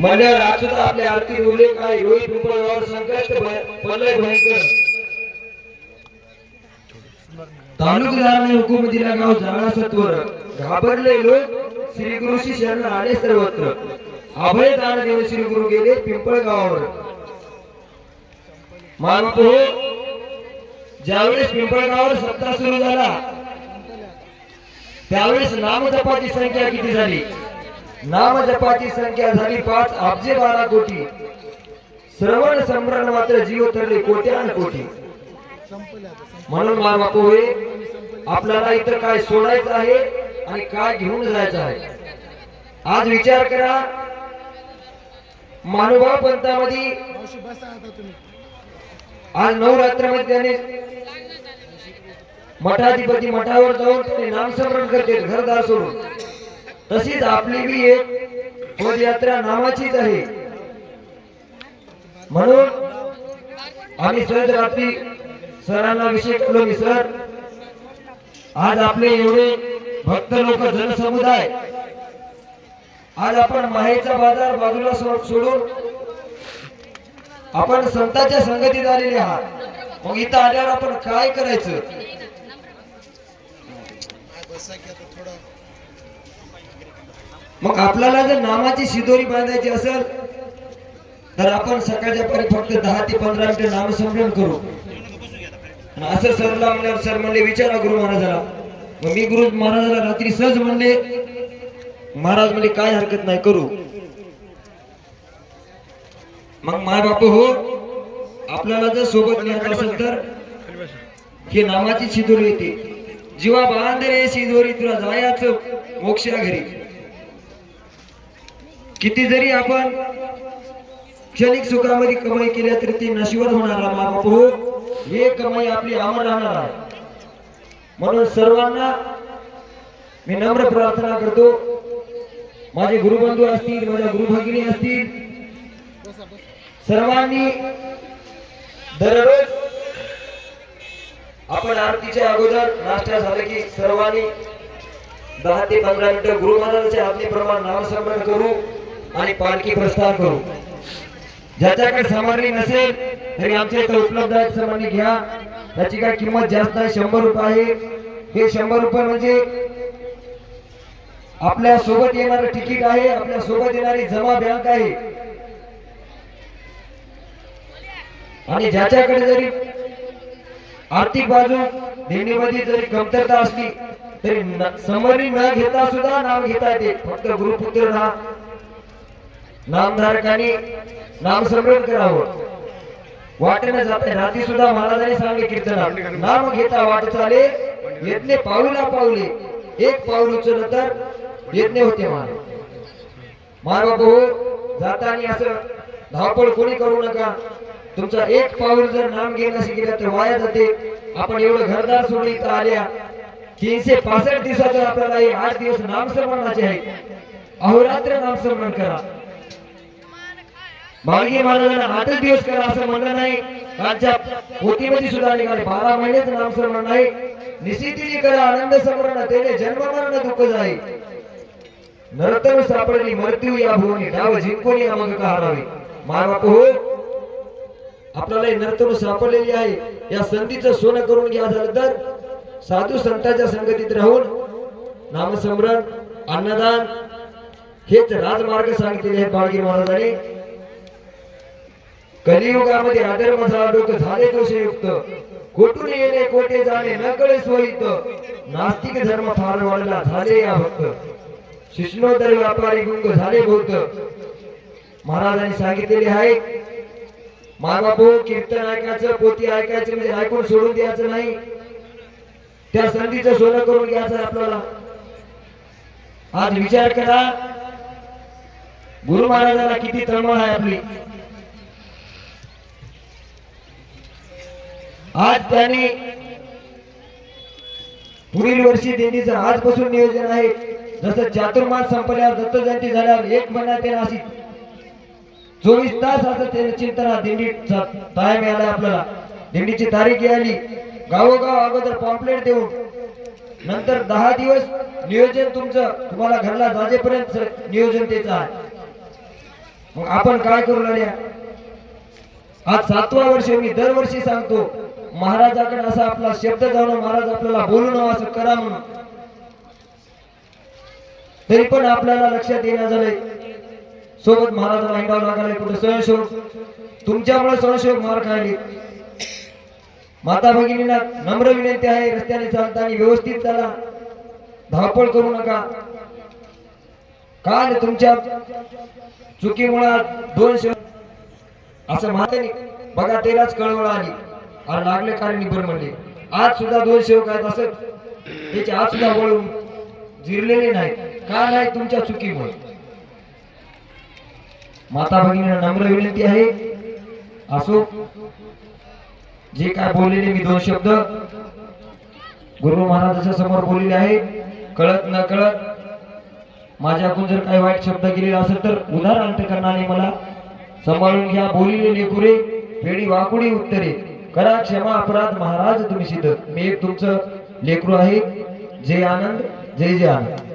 म्हणजे आज आपले आरती उल्लेख काय रोहित पिंपळगावर संकट पल्लय भयंकर. तालुकदाराने हुकूम दिला गाव जाणा सत्वर घाबरले लोक श्री गुरुशी शरण आले सर्वत्र. अभय दान देऊन श्री गुरु गेले पिंपळगावावर. मानतो ज्यावेळेस पिंपळगावावर सत्ता सुरू झाला त्यावेळेस नामजपाची संख्या किती झाली? नाम जपाची संख्या झाली पाच अब्जे बारा कोटी. श्रवण सम्रण मात्र जीव तरले कोट्यान कोटी. म्हणून मा बापू आपल्याला इथं काय सोडायचं आहे आणि काय घेऊन जायचं आहे? आज विचार करा. मानुभाव पंथामध्ये आज नवरात्रामध्ये त्याने मठाधिपती मठावर जाऊन त्याने नामस्मरण करते घरदार सोडून. तशीच आपली बी एक पदयात्रा नामाचीच आहे. म्हणून आम्ही सहज रात्री सरांना विषय केलो मी सर. आज आपले एवढे भक्त लोक जनसमुदाय आज आपण माहेचा बाजार बाजूला सोडून आपण संतांच्या संगतीत आलेले आहात. मग इथं आल्यावर आपण काय करायचं? मग आपल्याला जर नामाची शिदोरी बांधायची असेल तर आपण सकाळच्या परी फक्त दहा ते पंधरा मिनिटं नामसंभ्रम करू. असं सरला म्हणल्यावर सर म्हणले विचारा गुरु महाराजाला. मग मी गुरु महाराजाला रात्री सहज म्हणले महाराज म्हणले काय हरकत नाही करू. मग माय बाप हो आपल्याला जर सोबत न्यायचं असेल तर ही नामाची शिदोरी येते. जीवा बांधरे शिदोरी तुला जायचं मोक्षा घरी किती जरी आपण क्षणिक सुखामध्ये कमाई केल्या तरी ती नशिवर होणार आहे हे कमाई आपली अमर राहणार आहे. म्हणून सर्वांना मी नम्र प्रार्थना करतो. माझे गुरुबंधू असतील माझ्या गुरुभगिनी असतील सर्वांनी दररोज आपण आरतीच्या अगोदर नाश्ता झाले की सर्वांनी दहा ते पंधरा मिनिटं गुरु महाराजांच्या आज्ञेप्रमाणे नामस्मरण करू. आणि पालखी प्रस्थान करू. ज्याच्याकडे सामग्री नसेल तरी आमच्या इथे उपलब्ध आहे समारणी घ्या. त्याची काय किंमत जास्त आहे शंभर रुपये आहे. हे शंभर रुपये म्हणजे आपल्यासोबत येणारं तिकीट आहे आपल्यासोबत येणारी जमा बँक आहे. आणि ज्याच्याकडे जरी आर्थिक बाजू देणीमध्ये जरी कमतरता असली तरी न- समरी न घेता सुद्धा नाव घेता येते. फक्त गुरुपुत्र ना नामधारकांनी नामस्मरण करावं. वाटेने जाते रात्री सुद्धा महाराजांनी सांगले कीर्तन नाम घेता वाट चाले येतले पाऊला पाऊले. एक पाऊल उचललं येतने होते मान महाराज भाऊ जाताना असं धावपळ कोणी करू नका. तुमचा एक पाऊल जर नाम घेणं शिकलं तर वाया जाते. आपण एवढं घरदार सोडून इथं आल्या. तीनशे पासष्ट दिवसाचं आपल्याला आठ दिवस नामस्मरणाचे आहे. अहोरात्र नामस्मरण करा. मागे महाराजांना आठच दिवस करा असं म्हणलं नाही. कालच्या पोतीमध्ये सुद्धा निघाले बारा महिनेच नामस्मरण नाही निश्चितीने करा आनंद स्मरण त्याने जन्म मरण दुःख जाई नरतन सापडली मृत्यू या भुवनी डाव जिंकून या मग का हरावे मायबाप हो आपल्याला ही नर्तन सापडलेली आहे. या संधीचं सोनं करून घ्या झालं तर. साधू संतांच्या संगतीत राहून नामस्मरण अन्नदान हेच राजमार्ग सांगितलेले आहेत बाळगी महाराजांनी. कलियुगामध्ये आदर्म झाला डोकं झाले दोषयुक्त. कोठून येणे कोटे जाणे न कळे स्वहित नास्तिक धर्म फार वाढला झाले या भक्त. शिष्णोदर व्यापारी गुंग झाले भूत. महाराजांनी सांगितलेले आहे मागापो कीर्तन ऐकायचं पोती ऐकायचं म्हणजे ऐकून सोडून द्यायचं नाही. त्या संधीचं सोनं करून घ्यायचं आपल्याला. आज विचार करा गुरु महाराजाला किती तळमळ आहे आपली. आज त्याने पुढील वर्षी देणीचं आजपासून नियोजन आहे. जसं चातुर्मास संपल्यावर दत्त जयंती झाल्यावर एक महिना ते नाशिक. चोवीस तास असं ते चिंतन दिंडीचा टाइम आला आपल्याला. दिंडीची तारीख आली गावोगाव अगोदर पॉम्पलेट देऊन नंतर दहा दिवस नियोजन तुमचं तुम्हाला घरला जाजेपर्यंत नियोजन त्याचं आहे. मग आपण काय करू लागल्या आज सातवा वर्ष मी दरवर्षी सांगतो. महाराजाकडे असा आपला शब्द जाऊन महाराज आपल्याला बोलू नवा असं करा म्हणून. तरी पण आपल्याला लक्षात येण्या झालंय. सोबत महाराजाला ऐकावं लागलाय कुठे स्वयंशोक तुमच्यामुळे स्वयंशोक मार खायले माता भगिनींना नम्र विनंती आहे रस्त्याने चालताना व्यवस्थित चाला. धावपळ करू नका. काल तुमच्या चुकीमुळे दोन शे असं महाराजांनी बघा त्यालाच कळवळ आली. अरे लागले कारण निबर म्हणले. आज सुद्धा दोन सेवक आहेत असं. त्याचे आज सुद्धा वळून जिरलेले नाही का नाही तुमच्या चुकीमुळे? माता भगिनींना नम्र विनंती आहे. असो जे काय बोललेले मी दोन शब्द गुरु महाराजाच्या समोर बोललेले आहे. कळत न कळत माझ्याकडून जर काही वाईट शब्द गेलेला असेल तर उदाहरण करणारे मला. सांभाळून घ्या बोलिले लेकुरे. फेडी वाकुडी उत्तरे. करा क्षमा अपराध महाराज तुम्ही सिद्ध. मी एक तुमचं लेकरू आहे. जय आनंद जय जय आनंद.